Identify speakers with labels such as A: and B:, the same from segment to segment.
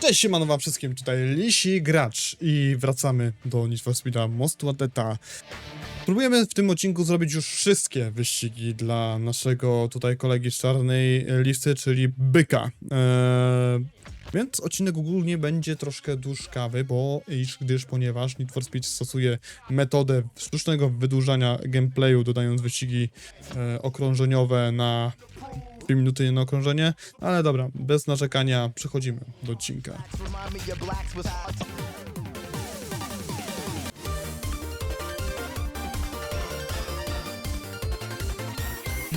A: Cześć, siemano wam wszystkim, tutaj Lisi Gracz i wracamy do Need for Speed'a Most Wanted'a. Próbujemy w tym odcinku zrobić już wszystkie wyścigi dla naszego tutaj kolegi z czarnej listy, czyli Byka. Eee, więc odcinek ogólnie będzie troszkę dłużkawy, bo iż gdyż ponieważ Need for Speed stosuje metodę sztucznego wydłużania gameplayu, dodając wyścigi e, okrążeniowe na 2 minuty na okrążenie, ale dobra, bez narzekania przechodzimy do odcinka.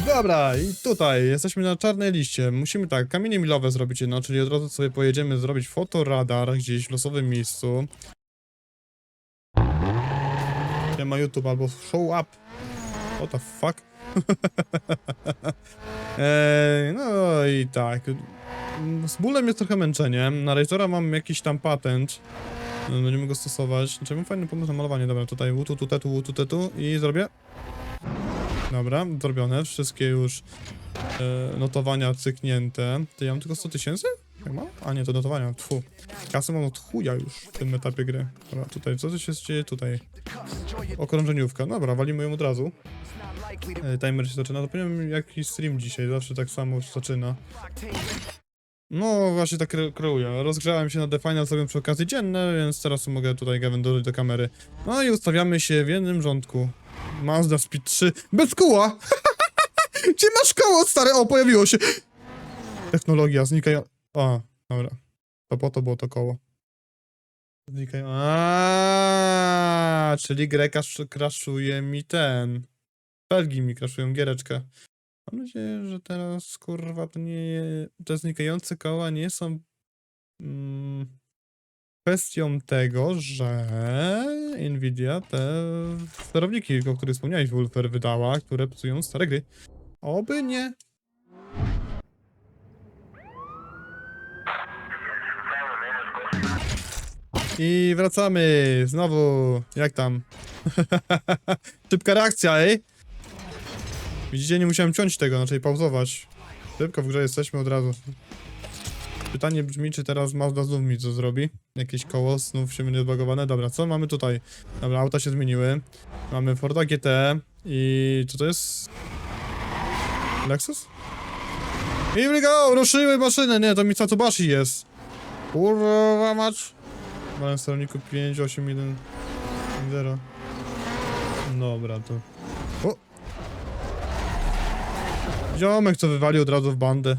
A: Dobra, i tutaj jesteśmy na czarnej liście. Musimy tak, kamienie milowe zrobić jedno, czyli od razu sobie pojedziemy zrobić fotoradar gdzieś w losowym miejscu. Nie ma YouTube albo show up. What the fuck? Eee, no i tak. Z bólem jest trochę męczenie. Na Razora mam jakiś tam patent. Będziemy go stosować. Znaczy mam fajny pomysł na malowanie. Dobra, tutaj łutu, tu, tetu, łutu, tetu i zrobię. Dobra, zrobione. Wszystkie już e, notowania cyknięte. To ja mam tylko 100 tysięcy? Jak mam? A nie, to notowania. Tfu. Kasy mam od chuja już w tym etapie gry. Dobra, tutaj, co tu się dzieje tutaj? Okrążeniówka. Dobra, walimy ją od razu. E, timer się zaczyna. To powinien jakiś stream dzisiaj, zawsze tak samo się zaczyna. No, właśnie tak kre- kreuję. Rozgrzałem się na The Final sobie przy okazji dzienne, więc teraz mogę tutaj Gavin do kamery. No i ustawiamy się w jednym rządku. Mazda Speed 3 bez koła! Gdzie masz koło, stary? O, pojawiło się! Technologia znikają... A, dobra. To po to było to koło. Znikają... A, czyli grę kasz- kraszuje mi ten... Felgi mi kraszują giereczkę. Mam nadzieję, że teraz, kurwa, to nie... Te znikające koła nie są... Mm, kwestią tego, że Nvidia te sterowniki, o których wspomniałeś, Wolfer wydała, które psują stare gry. Oby nie. I wracamy znowu. Jak tam? Szybka reakcja, ej! Widzicie, nie musiałem ciąć tego, znaczy pauzować. Szybko w grze jesteśmy od razu. Pytanie brzmi, czy teraz Mazda znów mi co zrobi? Jakieś koło znów się będzie zbagowane? Dobra, co mamy tutaj? Dobra, auta się zmieniły. Mamy Forda GT i... co to jest? Lexus? Here we go! Ruszyły maszyny! Nie, to Mitsubishi jest. Kurwa mać. Mamy w sterowniku 5, 8, 1, 0. Dobra, to... O! Ziomek, co wywalił od razu w bandę.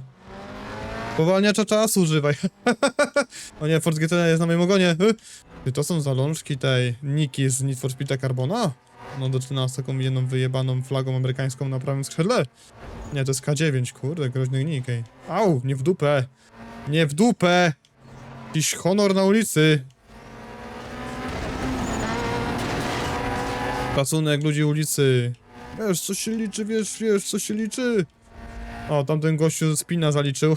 A: Powalniacza czasu używaj. o nie, Ford GT jest na moim ogonie. Y, Ty, to są zalążki tej Niki z Need for Speed'a Carbona? No doczyna z taką jedną wyjebaną flagą amerykańską na prawym skrzydle. Nie, to jest K9, kurde, groźny nick, ej. Au, nie w dupę. Nie w dupę. Jakiś honor na ulicy. Szacunek ludzi ulicy. Wiesz, co się liczy, wiesz, wiesz, co się liczy. O, tamten gościu spina zaliczył.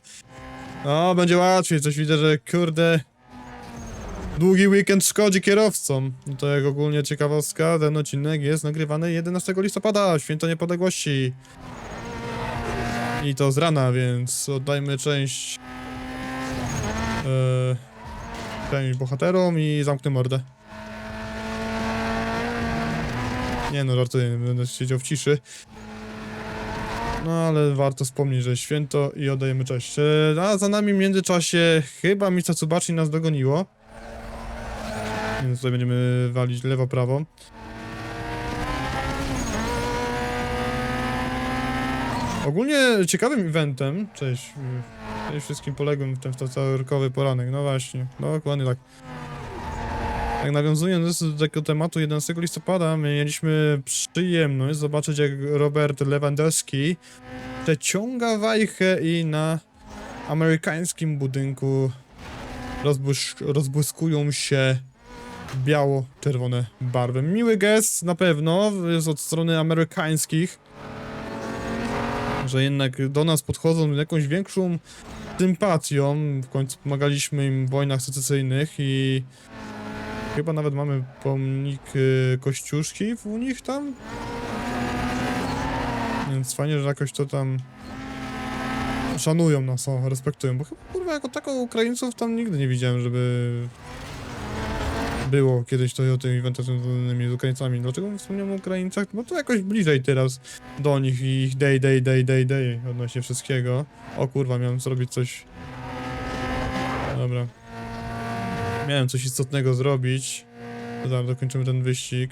A: no, będzie łatwiej. Coś widzę, że kurde. Długi weekend szkodzi kierowcom. No to jak ogólnie ciekawostka, ten odcinek jest nagrywany 11 listopada, święto niepodległości. I to z rana, więc oddajmy część. Yy, bohaterom i zamknę mordę. Nie no, żartuję, będę siedział w ciszy. No ale warto wspomnieć, że święto i oddajemy cześć. E, A za nami w międzyczasie chyba Mitsubishi nas dogoniło. Więc tutaj będziemy walić lewo, prawo. Ogólnie ciekawym eventem, cześć, cześć wszystkim poległym w ten wtorkowy poranek, no właśnie, dokładnie tak. Tak nawiązując do tego tematu 11 listopada, mieliśmy przyjemność zobaczyć jak Robert Lewandowski przeciąga wajchę i na amerykańskim budynku rozbłyskują się biało-czerwone barwy. Miły gest na pewno jest od strony amerykańskich, że jednak do nas podchodzą z jakąś większą sympatią. W końcu pomagaliśmy im w wojnach secesyjnych i chyba nawet mamy pomnik y, Kościuszki u nich tam. Więc fajnie, że jakoś to tam szanują nas, o, respektują, bo chyba, kurwa, jako tako Ukraińców tam nigdy nie widziałem, żeby było kiedyś to o tym evencie związanymi z Ukraińcami. Dlaczego wspomniałem o Ukraińcach? Bo to jakoś bliżej teraz do nich i ich day, day, day, day, day odnośnie wszystkiego. O kurwa, miałem zrobić coś... Dobra. Miałem coś istotnego zrobić. Zaraz dokończymy ten wyścig.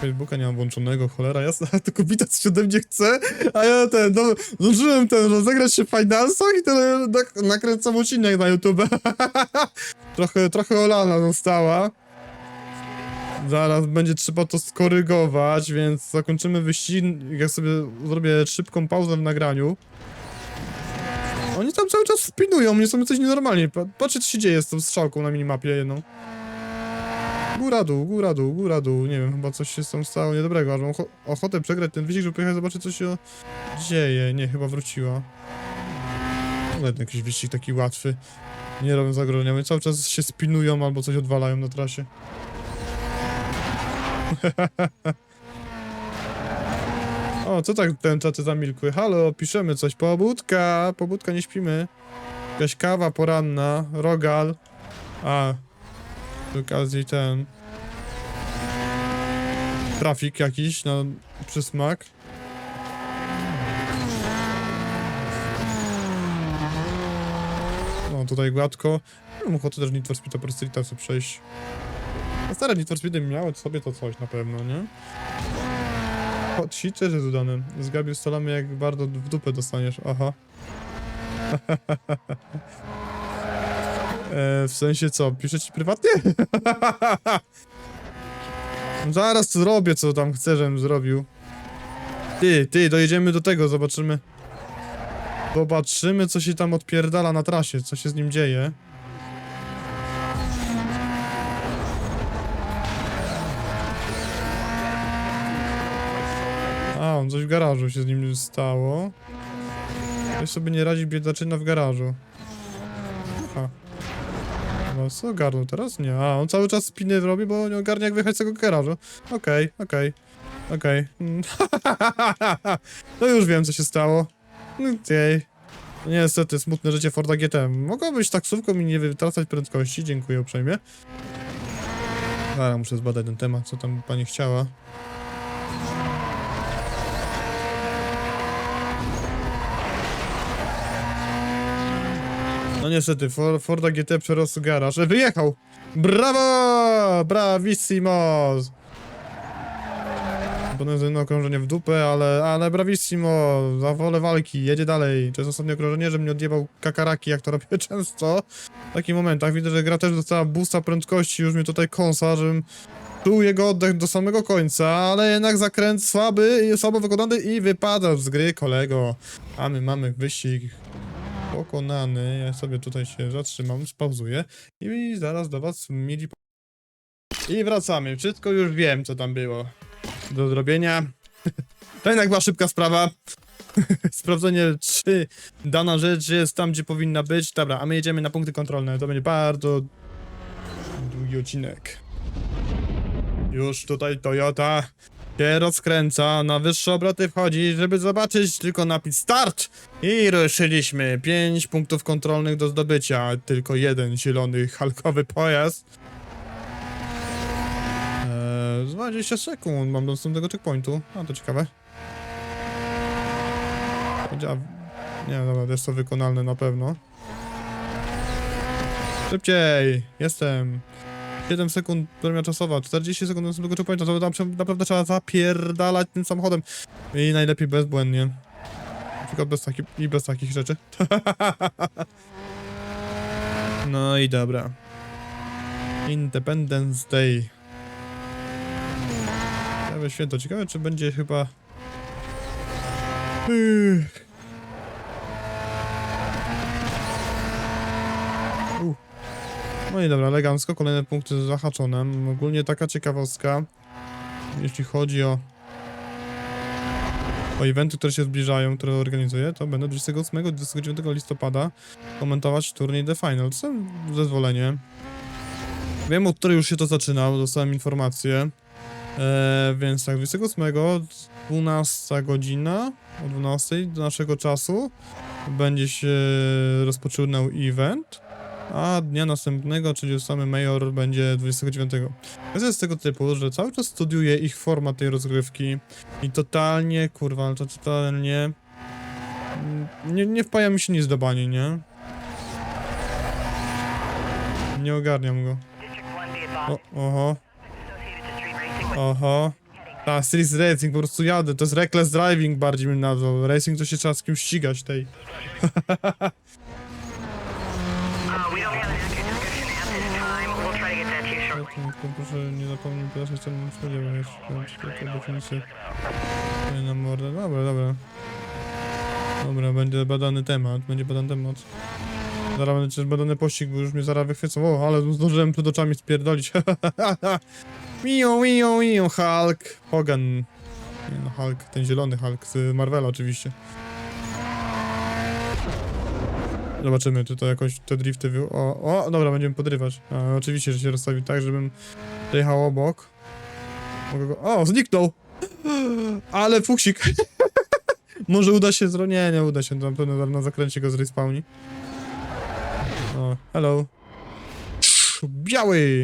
A: Facebooka nie mam włączonego, cholera jasna, to kobieta coś ode mnie chce, a ja ten, no, zdążyłem ten, rozegrać się w finansach i ten, nak nakręcam odcinek na YouTube. trochę, trochę olana została. Zaraz będzie trzeba to skorygować, więc zakończymy wyścig, jak sobie zrobię szybką pauzę w nagraniu. Tam cały czas spinują, mnie są coś nienormalnie. Pa- Patrzcie, co się dzieje z tą strzałką na minimapie jedną. Góra dół, góra dół, góra dół. Nie wiem, chyba coś się z tą stało niedobrego. Aż mam ocho- ochotę przegrać ten wyścig, żeby pojechać zobaczyć, co się dzieje. Nie, chyba wróciła. Ale jakiś wyścig taki łatwy. Nie robią zagrożenia. Oni cały czas się spinują albo coś odwalają na trasie. o, co tak ten czaty zamilkły? Halo, piszemy coś. Pobudka, pobudka, nie śpimy. Jakaś kawa poranna, rogal. A, przy okazji ten... Trafik jakiś na przysmak. No tutaj gładko. Mam ochotę też Need for Speed Super Streeta przejść. A stare Need for Speedy miały sobie to coś na pewno, nie? O, też jest dodany. Z Gabi ustalamy jak bardzo w dupę dostaniesz. Aha. e, w sensie co? Piszę ci prywatnie? Zaraz zrobię co tam chcę, żebym zrobił. Ty, ty, dojedziemy do tego, zobaczymy. Zobaczymy, co się tam odpierdala na trasie, co się z nim dzieje. Coś w garażu się z nim stało. Ktoś sobie nie radzi biedaczyna w garażu. No co ogarnął teraz? Nie. A, on cały czas spiny robi, bo nie ogarnia jak wyjechać z tego garażu. Okej, okej. Okej. Mm. no już wiem, co się stało. Okej. No Niestety, smutne życie Forda GT. Mogła być taksówką i nie wytracać prędkości, dziękuję uprzejmie. Ale muszę zbadać ten temat, co tam pani chciała. No niestety, For, Forda GT przerosł garaż. E, Wyjechał! Brawo! Bravissimo! Potem okrążenie w dupę, ale, ale bravissimo, za wolę walki, jedzie dalej. To jest ostatnie okrążenie, że mnie odjebał kakaraki, jak to robię często. W takich momentach widzę, że gra też dostała boosta prędkości, już mnie tutaj kąsa, żebym czuł jego oddech do samego końca, ale jednak zakręt słaby, słabo wykonany i wypada z gry, kolego. A my mamy wyścig pokonany. Ja sobie tutaj się zatrzymam, spauzuję i zaraz do was mieli... I wracamy. Wszystko już wiem, co tam było do zrobienia. To jednak była szybka sprawa. Sprawdzenie, czy dana rzecz jest tam, gdzie powinna być. Dobra, a my jedziemy na punkty kontrolne. To będzie bardzo długi odcinek. Już tutaj Toyota się rozkręca, na wyższe obroty wchodzi, żeby zobaczyć tylko napis start. I ruszyliśmy. 5 punktów kontrolnych do zdobycia. Tylko jeden zielony halkowy pojazd. Eee, z 20 sekund mam do tego checkpointu. A to ciekawe. Nie, dobra, jest to wykonalne na pewno. Szybciej! Jestem. 7 sekund premia czasowa, 40 sekund tego checkpointa, to tam naprawdę trzeba zapierdalać tym samochodem. I najlepiej bezbłędnie. Na przykład bez takich, i bez takich rzeczy. no i dobra. Independence Day. Ciekawe święto. Ciekawe, czy będzie chyba... Ych. No i dobra, elegancko. Kolejne punkty zahaczone. Ogólnie taka ciekawostka, jeśli chodzi o o eventy, które się zbliżają, które organizuję, to będę 28-29 listopada komentować turniej The Final. To są zezwolenie. Wiem, od której już się to zaczyna, bo dostałem informację. Eee, więc tak, 28, 12 godzina. o 12 do naszego czasu będzie się rozpoczynał event, a dnia następnego, czyli samy Major, będzie 29. Kwestia jest tego typu, że cały czas studiuję ich format tej rozgrywki i totalnie, kurwa, to totalnie nie, nie wpaja mi się nic do bani, nie? Nie ogarniam go.
B: District 1 be advised.
A: O, oho, oho. Ta, street racing, po prostu jadę, to jest reckless driving bardziej bym nazwał. Racing to się trzeba z kimś ścigać tej. proszę nie zapomnij podać co bym spodziewał jeszcze. Tylko definicję. Nie na mordę. Dobra, dobra. Dobra, będzie badany temat, będzie badany temat. Zaraz będzie też badany pościg, bo już mnie zaraz wychwycą. O, ale zdążyłem przed oczami spierdolić. Miu, miu, miu, Hulk. Hogan. Nie no, Hulk, ten zielony Hulk z Marvela oczywiście. Zobaczymy, czy to jakoś te drifty wy... O, o, dobra, będziemy podrywać. A, oczywiście, że się rozstawi tak, żebym przejechał obok. Mogę go... O, zniknął! Ale fuksik. Może uda się zro... Nie, nie uda się, na pewno na zakręcie go zrespawni. O, hello. Biały!
C: I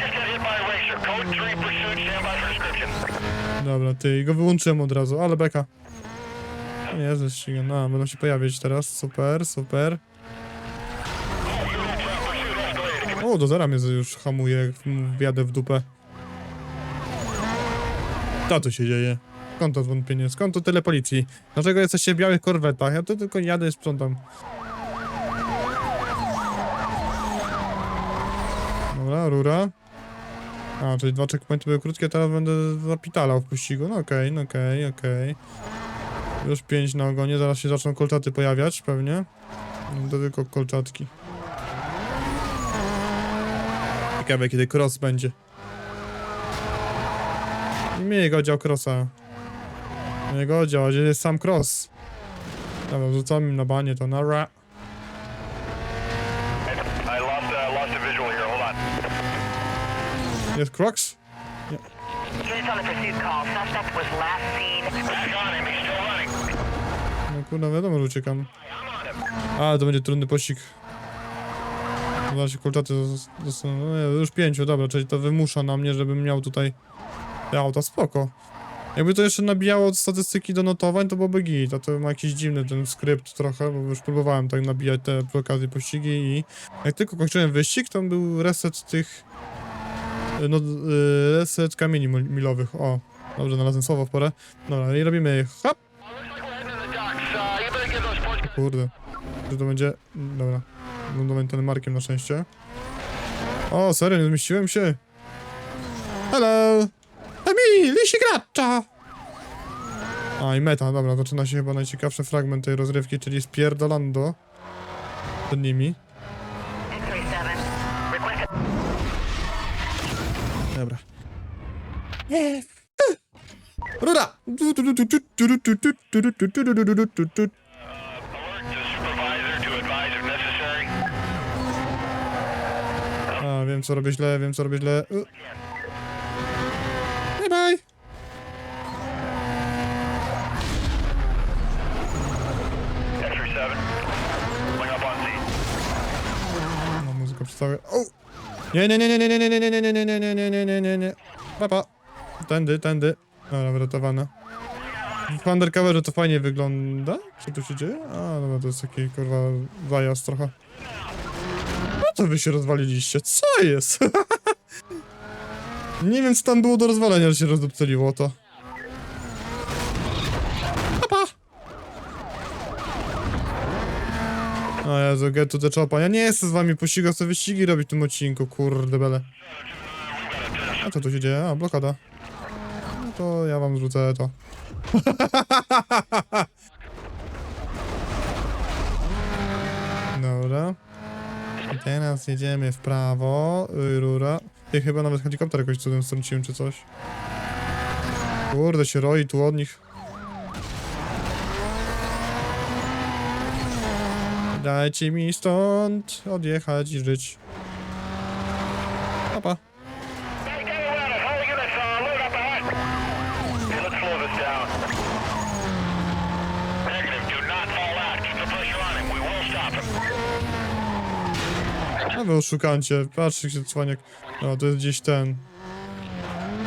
C: just got hit by a racer. Code 3 pursuit, stand by for description.
A: Dobra, ty, go wyłączyłem od razu, ale beka. Jezu, ścigam, no, będą się pojawiać teraz, super, super. O, do zera mnie już hamuje, jak wjadę w dupę. Co tu się dzieje? Skąd to zwątpienie? Skąd to tyle policji? Dlaczego jesteście w białych korwetach? Ja tu tylko jadę i sprzątam. Dobra, rura. A, czyli dwa checkpointy były krótkie, teraz będę zapitalał w pościgu. No okej, no okej, okej. Już pięć na ogonie, zaraz się zaczną kolczaty pojawiać, pewnie. To tylko kolczatki. Ciekawe, kiedy cross będzie. Nie mnie jego dział crossa. Nie Jego dział, a gdzie jest sam cross? Dobra, rzucamy im na banie to.
C: I lost, uh.
A: Jest Crocs?
B: Units on the pursuit call. Suspect was last seen.
C: Back on him.
A: Kurwa, wiadomo, że uciekam. A, to będzie trudny pościg. Zaraz się kolczaty zos- dostaną. No już pięciu, dobra, czyli to wymusza na mnie, żebym miał tutaj te auta, spoko. Jakby to jeszcze nabijało statystyki do notowań, to byłoby git, a to ma jakiś dziwny ten skrypt trochę, bo już próbowałem tak nabijać te przy okazji pościgi i jak tylko kończyłem wyścig, to był reset tych no, y, reset kamieni mil- milowych, o. Dobrze, znalazłem słowo w porę. Dobra, i robimy hop,
C: points.
A: Kurde. Czy to będzie... Dobra. Lądowanie telemarkiem na szczęście. O, serio, nie zmieściłem się. Hello! Emi, lisi gracza! A, i meta, dobra, zaczyna się chyba najciekawszy fragment tej rozrywki, czyli spierdolando przed nimi.
B: X-ray 7. Request
A: Dobra. Rura! Wiem co robię źle, wiem co robię źle. U. Bye bye!
C: X-ray 7. Bring up on scene.
A: No, muzyka przedstawia. O! Nie, nie, nie, nie, nie, nie, nie, nie, nie, nie, nie, nie, nie, nie, nie, nie, nie, nie. Papa. Tędy, tędy. Dobra, wyratowane. W undercoverze to fajnie wygląda. Co tu się dzieje? A, dobra, to jest taki, kurwa, zajazd trochę. To wy się rozwaliliście. Co jest? nie wiem, co tam było do rozwalenia, że się rozdupcyliło to. Papa. O Jezu, get to the chopa. Ja nie chcę z wami pościgać, sobie wyścigi robić w tym odcinku, kurde bele. A co tu się dzieje? A, blokada. No to ja wam zrzucę to. Dobra. Teraz jedziemy w prawo. y, Rura. I chyba nawet helikopter jakoś cudem strąciłem czy coś. Kurde, się roi tu od nich. Dajcie mi stąd odjechać i żyć. Papa.
C: Hey, get around it. Holding it. Uh, load up ahead. Hey, looks
A: Wy oszukancie, patrzcie się cwaniak. O, to jest gdzieś ten...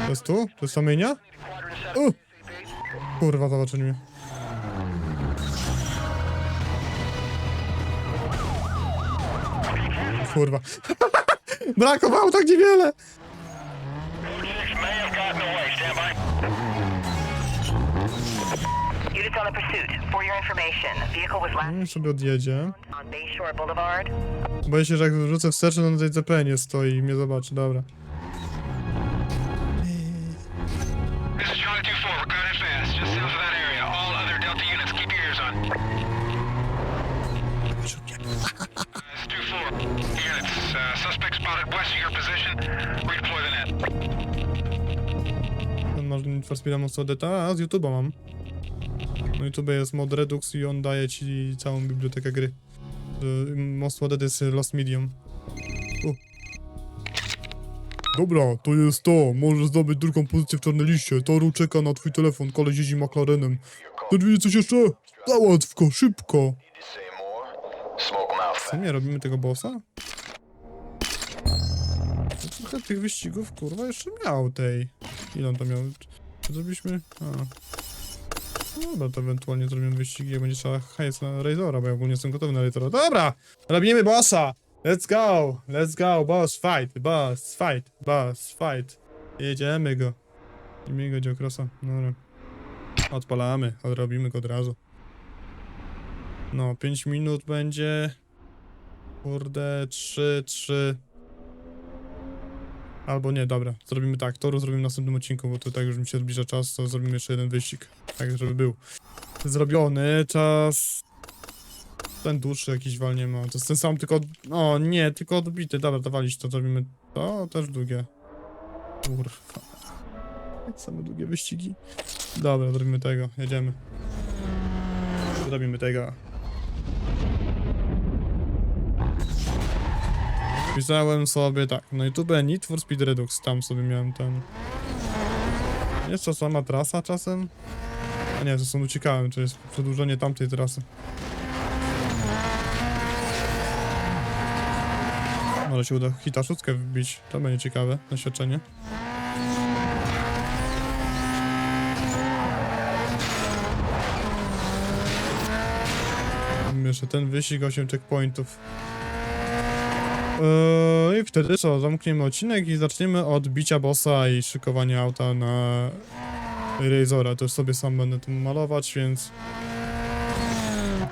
A: To jest tu? To jest Samienia? U! Kurwa, zobaczyli mnie. Kurwa. Brakowało tak niewiele!
B: On the pursuit. For your information, vehicle was last
A: No i sobie odjedzie.
B: on Bayshore Boulevard.
A: Boję się, że jak wrzucę wsteczny, to na tej CPN stoi i mnie zobaczy, dobra.
C: This is Charlie 2-4. We're cutting fast. Just south of that area. All other Delta units, keep your ears on. This is 2-4. Units, uh, suspect spotted west of your position. Redeploy the net.
A: Ten masz Need for Speed'a Most Wanted, a z YouTube'a mam. YouTube jest mod Redux i on daje ci całą bibliotekę gry. Y, Most Wanted jest Lost Medium. Dobra, to jest to. Możesz zdobyć drugą pozycję w czarnej liście. Toru czeka na twój telefon, koleś jeździ McLarenem. Wiedzieć coś jeszcze? Szybko.
D: Smoke 'em out.
A: Co nie, robimy tego bossa? To trochę tych wyścigów, kurwa, jeszcze miał tej. Ile on to miał? Czy zrobiliśmy? A. No Dobra, to ewentualnie zrobimy wyścigi, jak będzie trzeba hajs na Razora, bo ja ogólnie jestem gotowy na Razora. Dobra! Robimy bossa! Let's go! Let's go! Boss fight! Boss fight! Boss fight! Jedziemy go. Jedziemy go Dziokrosa. Dobra. Odpalamy, odrobimy go od razu. No, 5 minut będzie. Kurde, 3, 3. Albo nie, dobra. Zrobimy tak. Toru zrobimy w następnym odcinku, bo to tak już mi się zbliża czas, to zrobimy jeszcze jeden wyścig. Tak, żeby był zrobiony. Czas. Ten dłuższy jakiś walniemy. To jest ten sam, tylko. O, nie, tylko odbity. Dobra, to walić to. Zrobimy to też długie. Kurwa. Same długie wyścigi. Dobra, zrobimy tego. Jedziemy. Zrobimy tego. Pisałem sobie tak, na YouTube Need for Speed Redux, tam sobie miałem ten... Jest to sama trasa czasem? A nie, to są uciekałem, to jest przedłużenie tamtej trasy. Może się uda hita szóstkę wbić, to będzie ciekawe doświadczenie. Jeszcze ten wyścig, 8 checkpointów. Eee, I wtedy co, zamkniemy odcinek i zaczniemy od bicia bossa i szykowania auta na Razora. To już sobie sam będę tym malować, więc...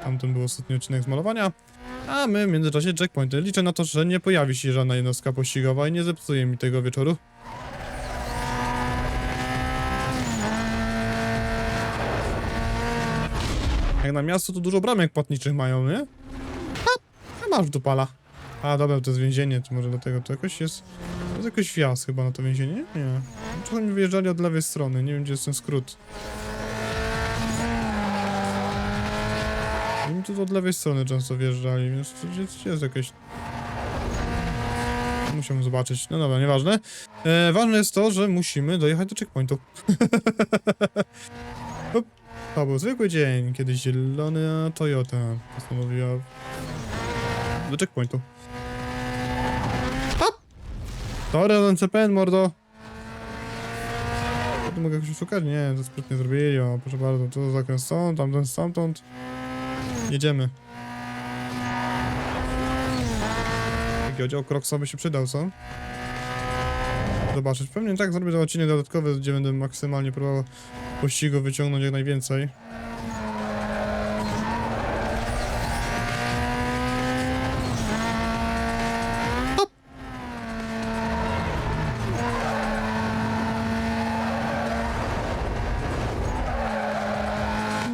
A: Tamten był ostatni odcinek z malowania. A my w międzyczasie checkpointy. Liczę na to, że nie pojawi się żadna jednostka pościgowa i nie zepsuje mi tego wieczoru. Jak na miasto to dużo bramek płatniczych mają, nie? A masz dupala. A dobra, to jest więzienie, to może dlatego to jakoś jest... To jest jakoś wjazd chyba na to więzienie? Nie. Czasami wyjeżdżali od lewej strony, nie wiem gdzie jest ten skrót. Oni tu od lewej strony często wjeżdżali, więc to jest, jest jakieś... Musiałem zobaczyć. No dobra, nieważne. E, ważne jest to, że musimy dojechać do checkpointu. To był zwykły dzień, kiedy zielona Toyota postanowiła do checkpointu. Hop! To ten CPN, mordo! Tu mogę jakoś szukać? Nie, to sprytnie zrobili, o, proszę bardzo, to zakręt stąd, tamten stamtąd. Jedziemy. Taki oddział Kroksa by się przydał, co? Zobaczyć. Pewnie tak zrobię ten odcinek dodatkowy, gdzie będę maksymalnie próbował pościgu wyciągnąć jak najwięcej.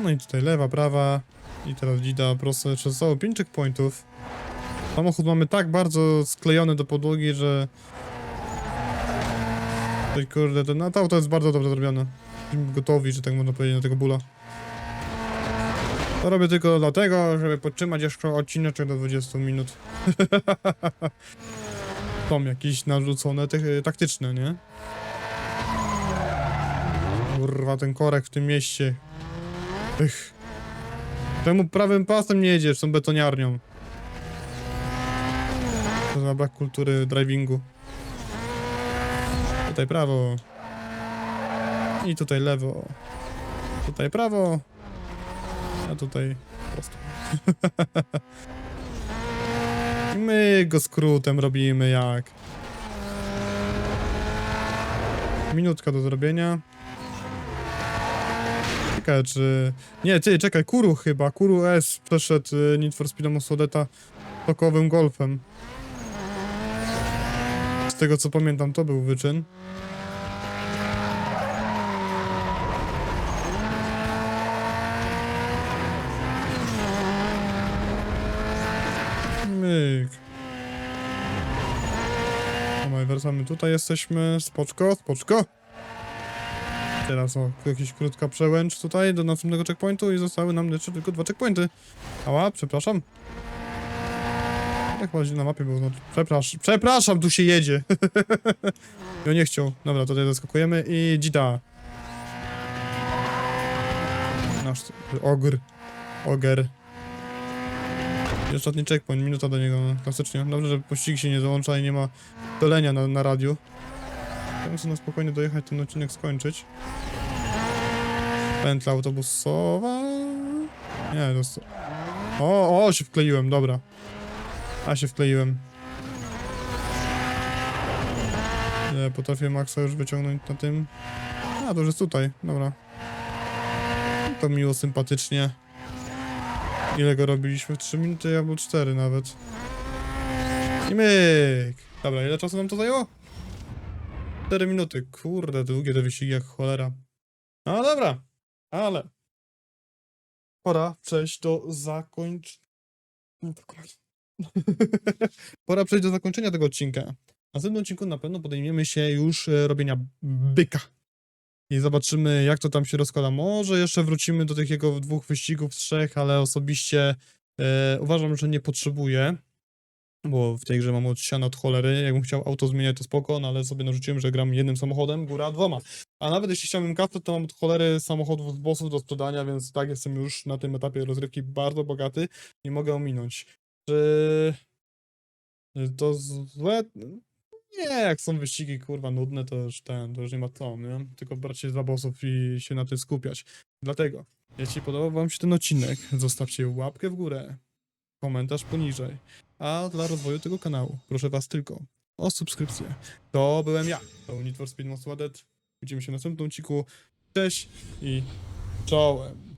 A: No i tutaj lewa, prawa i teraz dzida prosto zostało 5 checkpointów. Samochód mamy tak bardzo sklejony do podłogi, że... Oj, kurde, to, no, to jest bardzo dobrze zrobione. Gotowi, że tak można powiedzieć, na tego bóla. To robię tylko dlatego, żeby podtrzymać jeszcze odcinek do 20 minut. Są jakieś narzucone taktyczne, nie? Kurwa, ten korek w tym mieście. Ech. Czemu prawym pasem nie jedziesz, tą betoniarnią? Za na brak kultury drivingu. Tutaj prawo. I tutaj lewo. Tutaj prawo. A tutaj prosto. My go skrótem robimy jak. Minutka do zrobienia. Czy... Nie, ty, czekaj, Kuru chyba. Kuru S przeszedł y, Need for Speed tokowym golfem. Z tego co pamiętam, to był wyczyn. Myk. Dobra, wracamy tutaj, jesteśmy. Spoczko, spoczko. Teraz o, jakaś krótka przełęcz tutaj do następnego checkpointu i zostały nam jeszcze tylko dwa checkpointy. Ała, przepraszam. Jak właśnie na mapie było, no, przepraszam, przepraszam, tu się jedzie. ja nie chciał. Dobra, tutaj zaskakujemy i dzida. Nasz ogr. Oger. I ostatni checkpoint, minuta do niego, no, klasycznie. Dobrze, że pościg się nie załącza i nie ma dolenia na, na radiu. Ja muszę na spokojnie dojechać, ten odcinek skończyć. Pętla autobusowa. Nie, to... sto- O, o, się wkleiłem, dobra. A się wkleiłem. Nie, potrafię Maxa już wyciągnąć na tym. A, to już jest tutaj, dobra. To miło, sympatycznie. Ile go robiliśmy? 3 minuty albo 4 nawet. I myk! Dobra, ile czasu nam to zajęło? 4 minuty. Kurde, długie te wyścigi jak cholera. No dobra, ale pora przejść do zakończenia. pora przejść do zakończenia tego odcinka. W następnym odcinku na pewno podejmiemy się już e, robienia byka. I zobaczymy, jak to tam się rozkłada. Może jeszcze wrócimy do tych jego dwóch wyścigów, trzech, ale osobiście e, uważam, że nie potrzebuję. Bo w tej grze mam od siana od cholery. Jakbym chciał auto zmieniać, to spoko, no ale sobie narzuciłem, że gram jednym samochodem, góra dwoma. A nawet jeśli chciałbym kasę, to mam od cholery samochodów z bossów do sprzedania, więc tak jestem już na tym etapie rozrywki bardzo bogaty. Nie mogę ominąć. Czy to złe? Nie, jak są wyścigi kurwa nudne, to już ten, to już nie ma co, nie? Tylko brać się za bossów i się na tym skupiać. Dlatego, jeśli podobał wam się ten odcinek, zostawcie łapkę w górę, komentarz poniżej. A dla rozwoju tego kanału proszę was tylko o subskrypcję. To byłem ja, to Need for Speed Most. Widzimy się w następnym odcinku. Cześć i czołem.